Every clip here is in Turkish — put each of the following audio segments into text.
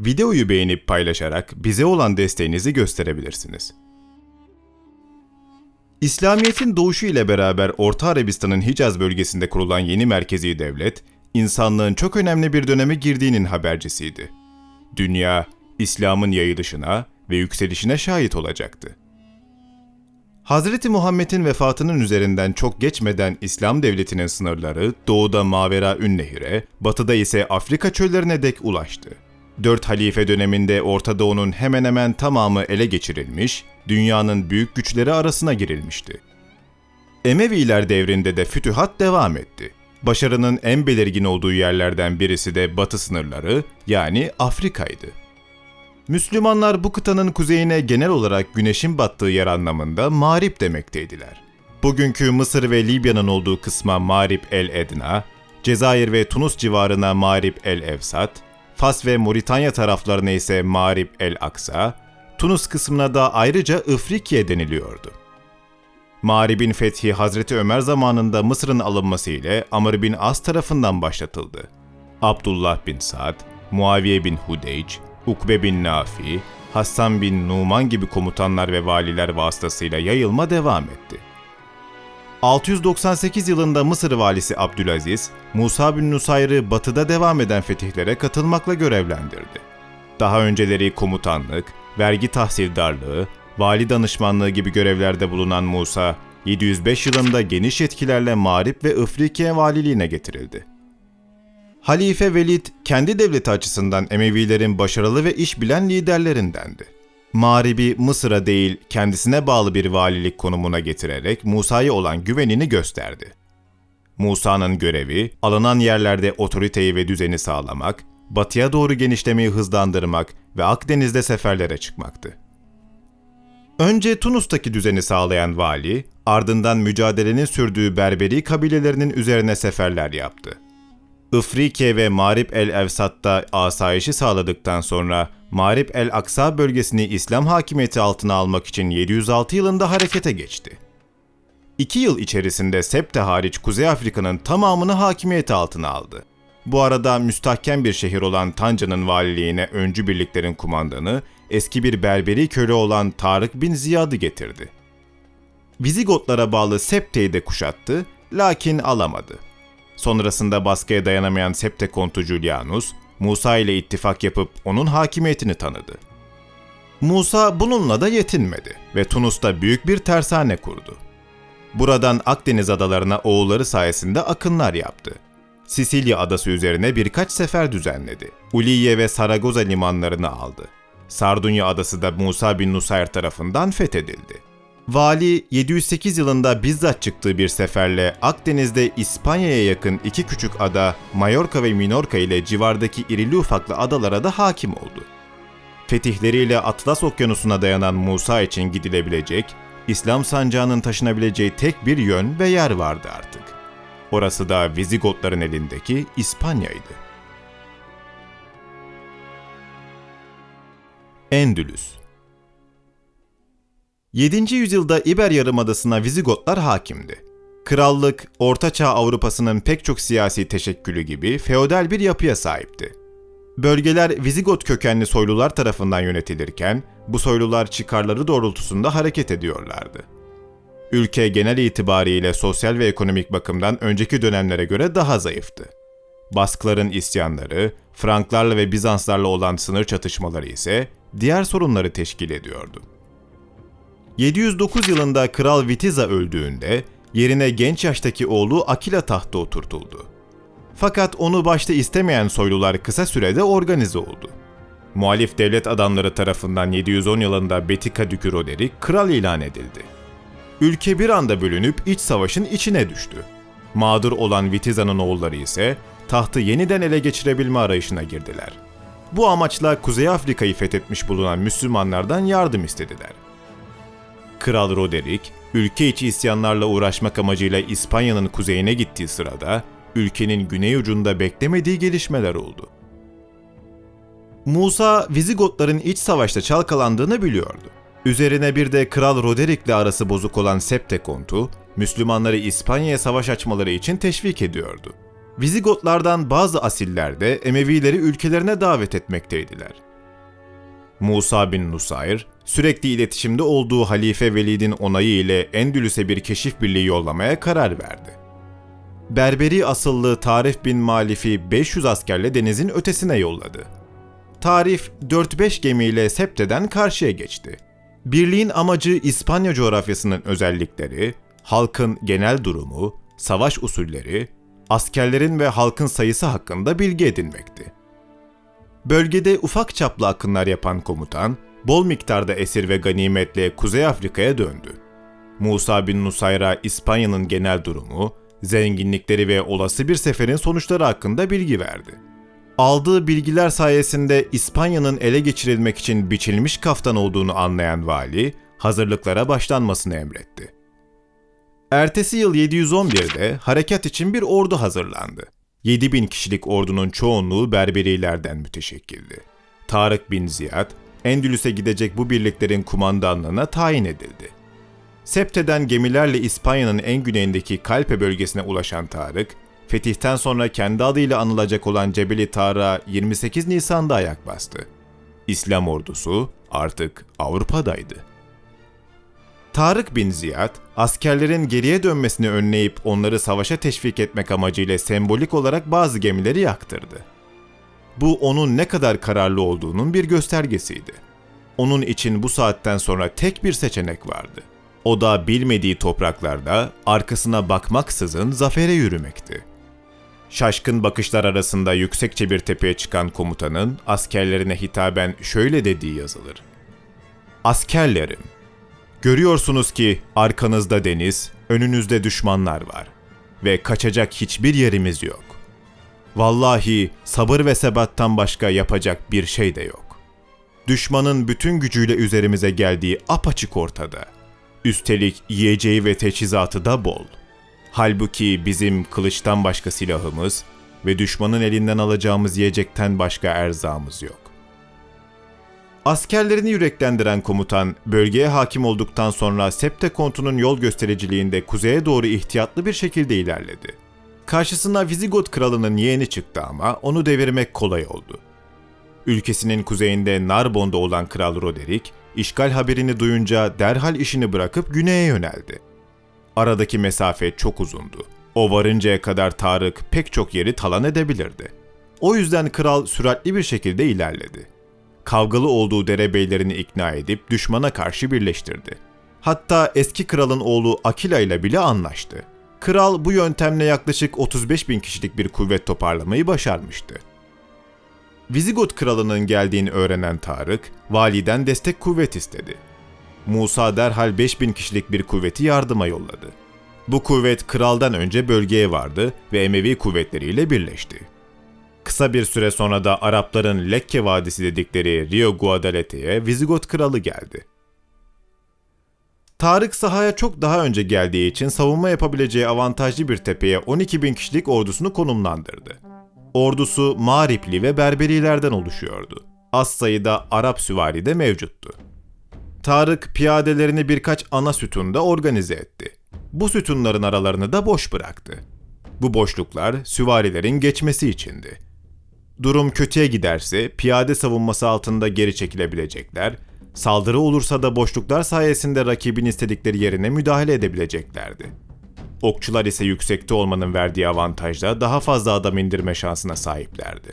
Videoyu beğenip paylaşarak bize olan desteğinizi gösterebilirsiniz. İslamiyet'in doğuşu ile beraber Orta Arabistan'ın Hicaz bölgesinde kurulan yeni merkezi devlet, insanlığın çok önemli bir döneme girdiğinin habercisiydi. Dünya, İslam'ın yayılışına ve yükselişine şahit olacaktı. Hazreti Muhammed'in vefatının üzerinden çok geçmeden İslam devletinin sınırları doğuda Mavera Ünnehir'e, batıda ise Afrika çöllerine dek ulaştı. Dört halife döneminde Orta Doğu'nun hemen hemen tamamı ele geçirilmiş, dünyanın büyük güçleri arasına girilmişti. Emeviler devrinde de fütühat devam etti. Başarının en belirgin olduğu yerlerden birisi de batı sınırları yani Afrika'ydı. Müslümanlar bu kıtanın kuzeyine genel olarak güneşin battığı yer anlamında Mağrip demekteydiler. Bugünkü Mısır ve Libya'nın olduğu kısma Mağrip el Edna, Cezayir ve Tunus civarına Mağrip el Evsat, Fas ve Moritanya taraflarına ise Mağrip el Aksa, Tunus kısmına da ayrıca Ifrikiye deniliyordu. Mağrib'in fethi Hazreti Ömer zamanında Mısır'ın alınması ile Amr bin As tarafından başlatıldı. Abdullah bin Sa'd, Muaviye bin Hudeyc, Ukbe bin Nafi, Hassan bin Numan gibi komutanlar ve valiler vasıtasıyla yayılma devam etti. 698 yılında Mısır valisi Abdülaziz, Musa bin Nusayr'ı batıda devam eden fetihlere katılmakla görevlendirdi. Daha önceleri komutanlık, vergi tahsildarlığı, vali danışmanlığı gibi görevlerde bulunan Musa, 705 yılında geniş yetkilerle Mağrip ve Ifrikiye valiliğine getirildi. Halife Velid, kendi devleti açısından Emevilerin başarılı ve iş bilen liderlerindendi. Mağrib'i Mısır'a değil kendisine bağlı bir valilik konumuna getirerek Musa'ya olan güvenini gösterdi. Musa'nın görevi, alınan yerlerde otoriteyi ve düzeni sağlamak, batıya doğru genişlemeyi hızlandırmak ve Akdeniz'de seferlere çıkmaktı. Önce Tunus'taki düzeni sağlayan vali, ardından mücadelenin sürdüğü Berberi kabilelerinin üzerine seferler yaptı. Ifrike ve Marib el-Evsat'ta asayişi sağladıktan sonra Marib el-Aksa bölgesini İslam hakimiyeti altına almak için 706 yılında harekete geçti. İki yıl içerisinde Septe hariç Kuzey Afrika'nın tamamını hakimiyeti altına aldı. Bu arada müstahkem bir şehir olan Tanca'nın valiliğine öncü birliklerin kumandanı, eski bir Berberi köle olan Tarık bin Ziyad'ı getirdi. Vizigotlara bağlı Septe'yi de kuşattı, lakin alamadı. Sonrasında baskıya dayanamayan Septe kontu Julianus, Musa ile ittifak yapıp onun hakimiyetini tanıdı. Musa bununla da yetinmedi ve Tunus'ta büyük bir tersane kurdu. Buradan Akdeniz adalarına oğulları sayesinde akınlar yaptı. Sicilya adası üzerine birkaç sefer düzenledi. Uliye ve Saragoza limanlarını aldı. Sardunya adası da Musa bin Nusayr tarafından fethedildi. Vali 708 yılında bizzat çıktığı bir seferle Akdeniz'de İspanya'ya yakın iki küçük ada Mallorca ve Minorca ile civardaki irili ufaklı adalara da hakim oldu. Fetihleriyle Atlas Okyanusu'na dayanan Musa için gidilebilecek, İslam sancağının taşınabileceği tek bir yön ve yer vardı artık. Orası da Vizigotların elindeki İspanya'ydı. Endülüs 7. yüzyılda İber Yarımadası'na Vizigotlar hakimdi. Krallık, Ortaçağ Avrupa'sının pek çok siyasi teşekkülü gibi feodal bir yapıya sahipti. Bölgeler Vizigot kökenli soylular tarafından yönetilirken, bu soylular çıkarları doğrultusunda hareket ediyorlardı. Ülke genel itibariyle sosyal ve ekonomik bakımdan önceki dönemlere göre daha zayıftı. Baskların isyanları, Franklarla ve Bizanslarla olan sınır çatışmaları ise diğer sorunları teşkil ediyordu. 709 yılında Kral Vitiza öldüğünde yerine genç yaştaki oğlu Akila tahta oturtuldu. Fakat onu başta istemeyen soylular kısa sürede organize oldu. Muhalif devlet adamları tarafından 710 yılında Betika Dükü Roderick kral ilan edildi. Ülke bir anda bölünüp iç savaşın içine düştü. Mağdur olan Vitiza'nın oğulları ise tahtı yeniden ele geçirebilme arayışına girdiler. Bu amaçla Kuzey Afrika'yı fethetmiş bulunan Müslümanlardan yardım istediler. Kral Roderick, ülke içi isyanlarla uğraşmak amacıyla İspanya'nın kuzeyine gittiği sırada, ülkenin güney ucunda beklemediği gelişmeler oldu. Musa, Vizigotların iç savaşta çalkalandığını biliyordu. Üzerine bir de Kral Roderick'le arası bozuk olan Septe kontu, Müslümanları İspanya'ya savaş açmaları için teşvik ediyordu. Vizigotlardan bazı asiller de Emevileri ülkelerine davet etmekteydiler. Musa bin Nusayr, sürekli iletişimde olduğu Halife Velid'in onayı ile Endülüs'e bir keşif birliği yollamaya karar verdi. Berberi asıllı Tarif bin Malif'i 500 askerle denizin ötesine yolladı. Tarif 4-5 gemiyle Septe'den karşıya geçti. Birliğin amacı İspanya coğrafyasının özellikleri, halkın genel durumu, savaş usulleri, askerlerin ve halkın sayısı hakkında bilgi edinmekti. Bölgede ufak çaplı akınlar yapan komutan, bol miktarda esir ve ganimetle Kuzey Afrika'ya döndü. Musa bin Nusayra İspanya'nın genel durumu, zenginlikleri ve olası bir seferin sonuçları hakkında bilgi verdi. Aldığı bilgiler sayesinde İspanya'nın ele geçirilmek için biçilmiş kaftan olduğunu anlayan vali, hazırlıklara başlanmasını emretti. Ertesi yıl 711'de harekat için bir ordu hazırlandı. 7000 kişilik ordunun çoğunluğu Berberilerden müteşekkildi. Tarık bin Ziyad, Endülüs'e gidecek bu birliklerin kumandanlığına tayin edildi. Septe'den gemilerle İspanya'nın en güneyindeki Kalpe bölgesine ulaşan Tarık, fetihten sonra kendi adıyla anılacak olan Cebeli Tarık'a 28 Nisan'da ayak bastı. İslam ordusu artık Avrupa'daydı. Tarık bin Ziyad, askerlerin geriye dönmesini önleyip onları savaşa teşvik etmek amacıyla sembolik olarak bazı gemileri yaktırdı. Bu onun ne kadar kararlı olduğunun bir göstergesiydi. Onun için bu saatten sonra tek bir seçenek vardı. O da bilmediği topraklarda arkasına bakmaksızın zafere yürümekti. Şaşkın bakışlar arasında yüksekçe bir tepeye çıkan komutanın askerlerine hitaben şöyle dediği yazılır. Askerlerim, görüyorsunuz ki arkanızda deniz, önünüzde düşmanlar var ve kaçacak hiçbir yerimiz yok. Vallahi sabır ve sebattan başka yapacak bir şey de yok. Düşmanın bütün gücüyle üzerimize geldiği apaçık ortada. Üstelik yiyeceği ve teçhizatı da bol. Halbuki bizim kılıçtan başka silahımız ve düşmanın elinden alacağımız yiyecekten başka erzağımız yok. Askerlerini yüreklendiren komutan, bölgeye hakim olduktan sonra Septe kontunun yol göstericiliğinde kuzeye doğru ihtiyatlı bir şekilde ilerledi. Karşısına Vizigot kralının yeğeni çıktı ama onu devirmek kolay oldu. Ülkesinin kuzeyinde Narbon'da olan Kral Roderick, işgal haberini duyunca derhal işini bırakıp güneye yöneldi. Aradaki mesafe çok uzundu. O varıncaya kadar Tarık pek çok yeri talan edebilirdi. O yüzden kral süratli bir şekilde ilerledi. Kavgalı olduğu derebeylerini ikna edip düşmana karşı birleştirdi. Hatta eski kralın oğlu Akila ile bile anlaştı. Kral bu yöntemle yaklaşık 35 bin kişilik bir kuvvet toparlamayı başarmıştı. Vizigot kralının geldiğini öğrenen Tarık, validen destek kuvvet istedi. Musa derhal 5 bin kişilik bir kuvveti yardıma yolladı. Bu kuvvet kraldan önce bölgeye vardı ve Emevi kuvvetleriyle birleşti. Kısa bir süre sonra da Arapların Lekke Vadisi dedikleri Rio Guadalete'ye Vizigot kralı geldi. Tarık sahaya çok daha önce geldiği için savunma yapabileceği avantajlı bir tepeye 12 bin kişilik ordusunu konumlandırdı. Ordusu Maripli ve Berberilerden oluşuyordu. Az sayıda Arap süvari de mevcuttu. Tarık piyadelerini birkaç ana sütunda organize etti. Bu sütunların aralarını da boş bıraktı. Bu boşluklar süvarilerin geçmesi içindi. Durum kötüye giderse piyade savunması altında geri çekilebilecekler, saldırı olursa da boşluklar sayesinde rakibin istedikleri yerine müdahale edebileceklerdi. Okçular ise yüksekte olmanın verdiği avantajla daha fazla adam indirme şansına sahiplerdi.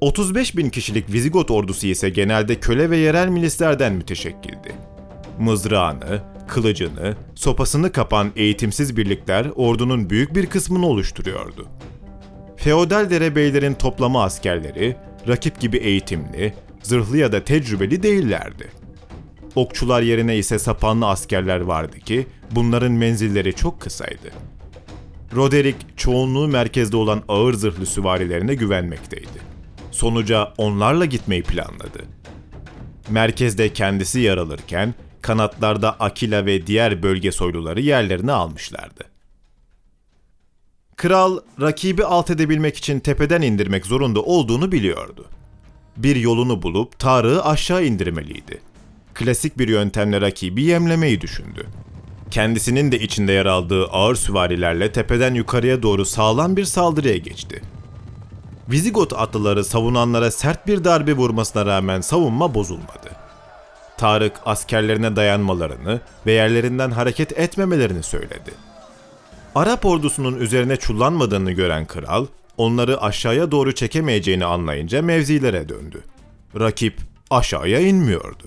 35 bin kişilik Vizigot ordusu ise genelde köle ve yerel milislerden müteşekkildi. Mızrağını, kılıcını, sopasını kapan eğitimsiz birlikler ordunun büyük bir kısmını oluşturuyordu. Feodal derebeylerin toplama askerleri, rakip gibi eğitimli, zırhlı ya da tecrübeli değillerdi. Okçular yerine ise sapanlı askerler vardı ki bunların menzilleri çok kısaydı. Roderick çoğunluğu merkezde olan ağır zırhlı süvarilerine güvenmekteydi. Sonuca onlarla gitmeyi planladı. Merkezde kendisi yer alırken kanatlarda Akila ve diğer bölge soyluları yerlerini almışlardı. Kral rakibi alt edebilmek için tepeden indirmek zorunda olduğunu biliyordu. Bir yolunu bulup Tarık'ı aşağı indirmeliydi. Klasik bir yöntemle rakibi yemlemeyi düşündü. Kendisinin de içinde yer aldığı ağır süvarilerle tepeden yukarıya doğru sağlam bir saldırıya geçti. Vizigot atlıları savunanlara sert bir darbe vurmasına rağmen savunma bozulmadı. Tarık askerlerine dayanmalarını ve yerlerinden hareket etmemelerini söyledi. Arap ordusunun üzerine çullanmadığını gören kral, onları aşağıya doğru çekemeyeceğini anlayınca mevzilere döndü. Rakip aşağıya inmiyordu.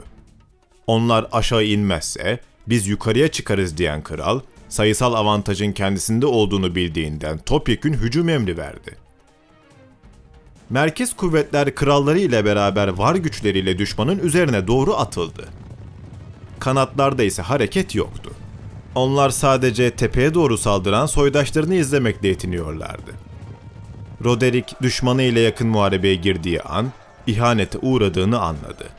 Onlar aşağı inmezse biz yukarıya çıkarız diyen kral, sayısal avantajın kendisinde olduğunu bildiğinden topyekün hücum emri verdi. Merkez kuvvetler kralları ile beraber var güçleriyle düşmanın üzerine doğru atıldı. Kanatlarda ise hareket yoktu. Onlar sadece tepeye doğru saldıran soydaşlarını izlemekle yetiniyorlardı. Roderick düşmanı ile yakın muharebeye girdiği an ihanete uğradığını anladı.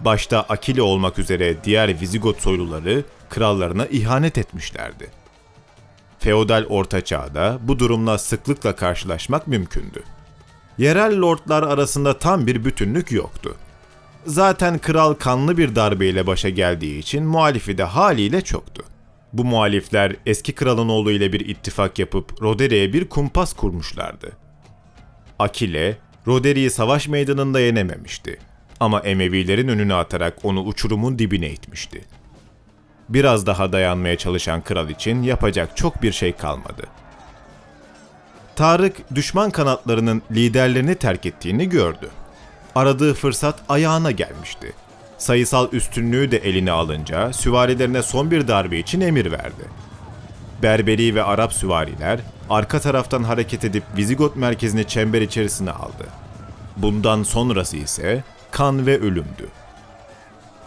Başta Akile olmak üzere diğer Vizigot soyluları krallarına ihanet etmişlerdi. Feodal Orta Çağ'da bu durumla sıklıkla karşılaşmak mümkündü. Yerel lordlar arasında tam bir bütünlük yoktu. Zaten kral kanlı bir darbeyle başa geldiği için muhalifi de haliyle çoktu. Bu muhalifler eski kralın oğlu ile bir ittifak yapıp Roderick'e bir kumpas kurmuşlardı. Akile, Roderick'i savaş meydanında yenememişti. Ama Emevilerin önüne atarak onu uçurumun dibine itmişti. Biraz daha dayanmaya çalışan kral için yapacak çok bir şey kalmadı. Tarık düşman kanatlarının liderlerini terk ettiğini gördü. Aradığı fırsat ayağına gelmişti. Sayısal üstünlüğü de eline alınca süvarilerine son bir darbe için emir verdi. Berberi ve Arap süvariler arka taraftan hareket edip Vizigot merkezini çember içerisine aldı. Bundan sonrası ise kan ve ölümdü.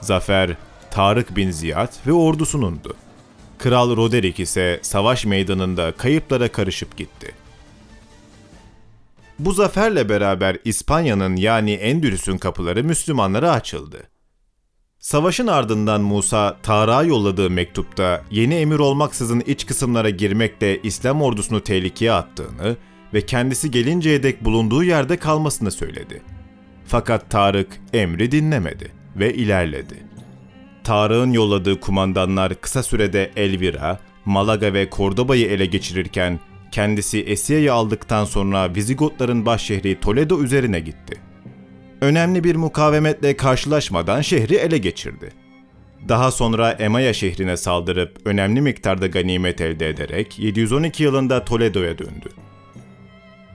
Zafer Tarık bin Ziyad ve ordusunundu. Kral Roderick ise savaş meydanında kayıplara karışıp gitti. Bu zaferle beraber İspanya'nın yani Endülüs'ün kapıları Müslümanlara açıldı. Savaşın ardından Musa, Tarık'a yolladığı mektupta yeni emir olmaksızın iç kısımlara girmekle İslam ordusunu tehlikeye attığını ve kendisi gelinceye dek bulunduğu yerde kalmasını söyledi. Fakat Tarık emri dinlemedi ve ilerledi. Tarık'ın yolladığı kumandanlar kısa sürede Elvira, Malaga ve Cordoba'yı ele geçirirken kendisi Esia'yı aldıktan sonra Vizigotların başşehri Toledo üzerine gitti. Önemli bir mukavemetle karşılaşmadan şehri ele geçirdi. Daha sonra Emaya şehrine saldırıp önemli miktarda ganimet elde ederek 712 yılında Toledo'ya döndü.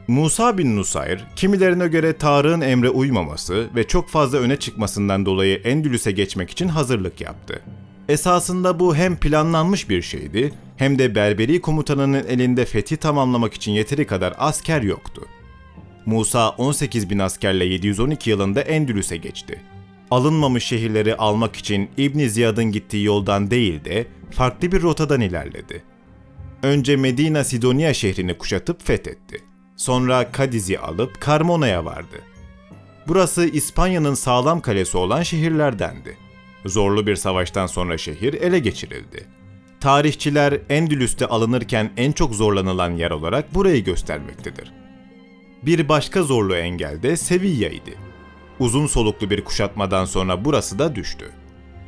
Musa bin Nusayr, kimilerine göre Tarık'ın emre uymaması ve çok fazla öne çıkmasından dolayı Endülüs'e geçmek için hazırlık yaptı. Esasında bu hem planlanmış bir şeydi hem de Berberi komutanının elinde fethi tamamlamak için yeteri kadar asker yoktu. Musa 18 bin askerle 712 yılında Endülüs'e geçti. Alınmamış şehirleri almak için İbn Ziyad'ın gittiği yoldan değil de farklı bir rotadan ilerledi. Önce Medina Sidonia şehrini kuşatıp fethetti. Sonra Kadiz'i alıp Carmona'ya vardı. Burası İspanya'nın sağlam kalesi olan şehirlerdendi. Zorlu bir savaştan sonra şehir ele geçirildi. Tarihçiler Endülüs'te alınırken en çok zorlanılan yer olarak burayı göstermektedir. Bir başka zorlu engel de Sevilla'ydı. Uzun soluklu bir kuşatmadan sonra burası da düştü.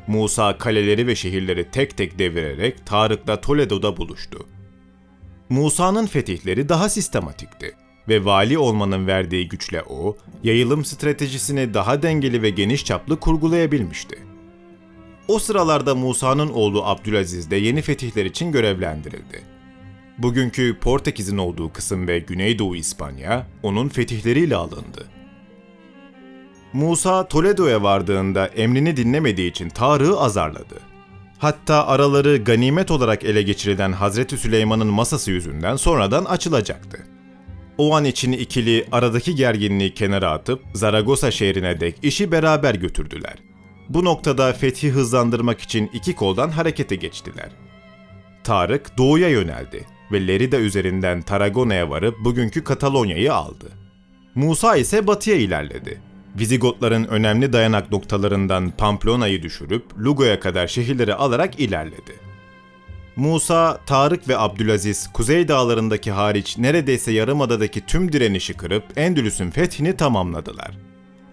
Musa kaleleri ve şehirleri tek tek devirerek Tarık'la Toledo'da buluştu. Musa'nın fetihleri daha sistematikti ve vali olmanın verdiği güçle o, yayılım stratejisini daha dengeli ve geniş çaplı kurgulayabilmişti. O sıralarda Musa'nın oğlu Abdülaziz de yeni fetihler için görevlendirildi. Bugünkü Portekiz'in olduğu kısım ve Güneydoğu İspanya onun fetihleriyle alındı. Musa Toledo'ya vardığında emrini dinlemediği için Tarık'ı azarladı. Hatta araları ganimet olarak ele geçirilen Hazreti Süleyman'ın masası yüzünden sonradan açılacaktı. O an için ikili aradaki gerginliği kenara atıp Zaragoza şehrine dek işi beraber götürdüler. Bu noktada fethi hızlandırmak için iki koldan harekete geçtiler. Tarık doğuya yöneldi ve Lerida üzerinden Tarragona'ya varıp bugünkü Katalonya'yı aldı. Musa ise batıya ilerledi. Vizigotların önemli dayanak noktalarından Pamplona'yı düşürüp Lugo'ya kadar şehirleri alarak ilerledi. Musa, Tarık ve Abdülaziz Kuzey Dağları'ndaki hariç neredeyse yarımadadaki tüm direnişi kırıp Endülüs'ün fethini tamamladılar.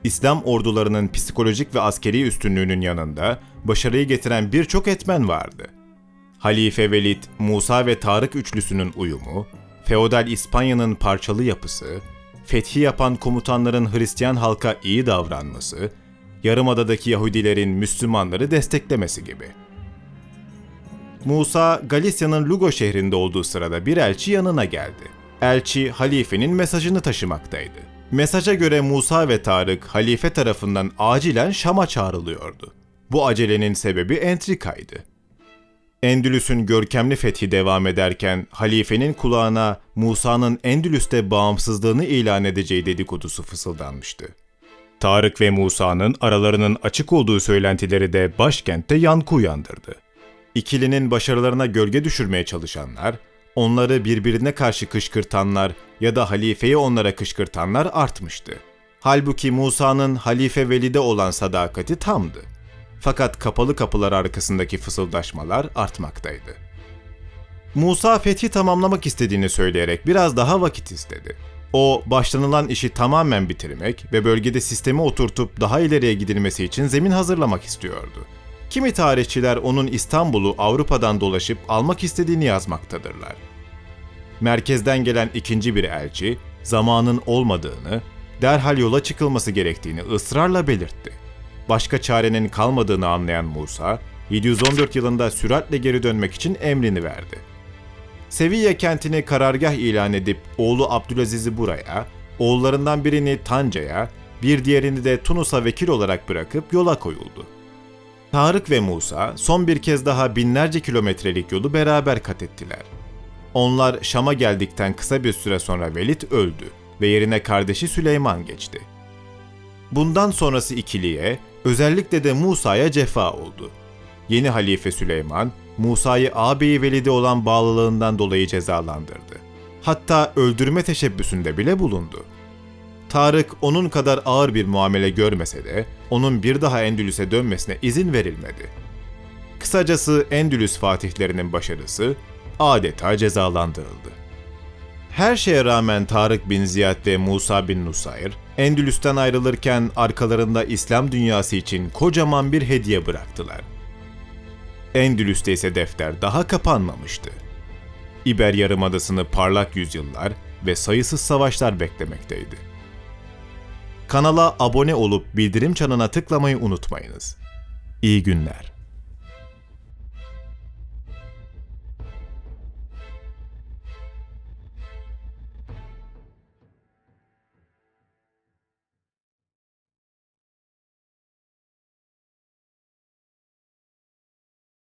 İslam ordularının psikolojik ve askeri üstünlüğünün yanında başarıyı getiren birçok etmen vardı. Halife Velid, Musa ve Tarık üçlüsünün uyumu, feodal İspanya'nın parçalı yapısı, fethi yapan komutanların Hristiyan halka iyi davranması, Yarımada'daki Yahudilerin Müslümanları desteklemesi gibi. Musa, Galisya'nın Lugo şehrinde olduğu sırada bir elçi yanına geldi. Elçi, halifenin mesajını taşımaktaydı. Mesaja göre Musa ve Tarık, halife tarafından acilen Şam'a çağrılıyordu. Bu acelenin sebebi entrikaydı. Endülüs'ün görkemli fethi devam ederken halifenin kulağına Musa'nın Endülüs'te bağımsızlığını ilan edeceği dedikodusu fısıldanmıştı. Tarık ve Musa'nın aralarının açık olduğu söylentileri de başkentte yankı uyandırdı. İkilinin başarılarına gölge düşürmeye çalışanlar, onları birbirine karşı kışkırtanlar ya da halifeyi onlara kışkırtanlar artmıştı. Halbuki Musa'nın halife Velid'e olan sadakati tamdı. Fakat kapalı kapılar arkasındaki fısıldaşmalar artmaktaydı. Musa fethi tamamlamak istediğini söyleyerek biraz daha vakit istedi. O, başlanılan işi tamamen bitirmek ve bölgede sistemi oturtup daha ileriye gidilmesi için zemin hazırlamak istiyordu. Kimi tarihçiler onun İstanbul'u Avrupa'dan dolaşıp almak istediğini yazmaktadırlar. Merkezden gelen ikinci bir elçi, zamanın olmadığını, derhal yola çıkılması gerektiğini ısrarla belirtti. Başka çarenin kalmadığını anlayan Musa, 714 yılında süratle geri dönmek için emrini verdi. Seviye kentini karargah ilan edip oğlu Abdülaziz'i buraya, oğullarından birini Tanca'ya, bir diğerini de Tunus'a vekil olarak bırakıp yola koyuldu. Tarık ve Musa son bir kez daha binlerce kilometrelik yolu beraber kat ettiler. Onlar Şam'a geldikten kısa bir süre sonra Velid öldü ve yerine kardeşi Süleyman geçti. Bundan sonrası ikiliye, özellikle de Musa'ya cefa oldu. Yeni halife Süleyman, Musa'yı ağabeyi Velid'e olan bağlılığından dolayı cezalandırdı. Hatta öldürme teşebbüsünde bile bulundu. Tarık onun kadar ağır bir muamele görmese de onun bir daha Endülüs'e dönmesine izin verilmedi. Kısacası Endülüs fatihlerinin başarısı adeta cezalandırıldı. Her şeye rağmen Tarık bin Ziyad ve Musa bin Nusayr, Endülüs'ten ayrılırken arkalarında İslam dünyası için kocaman bir hediye bıraktılar. Endülüs'te ise defter daha kapanmamıştı. İber Yarımadası'nı parlak yüzyıllar ve sayısız savaşlar beklemekteydi. Kanala abone olup bildirim çanına tıklamayı unutmayınız. İyi günler.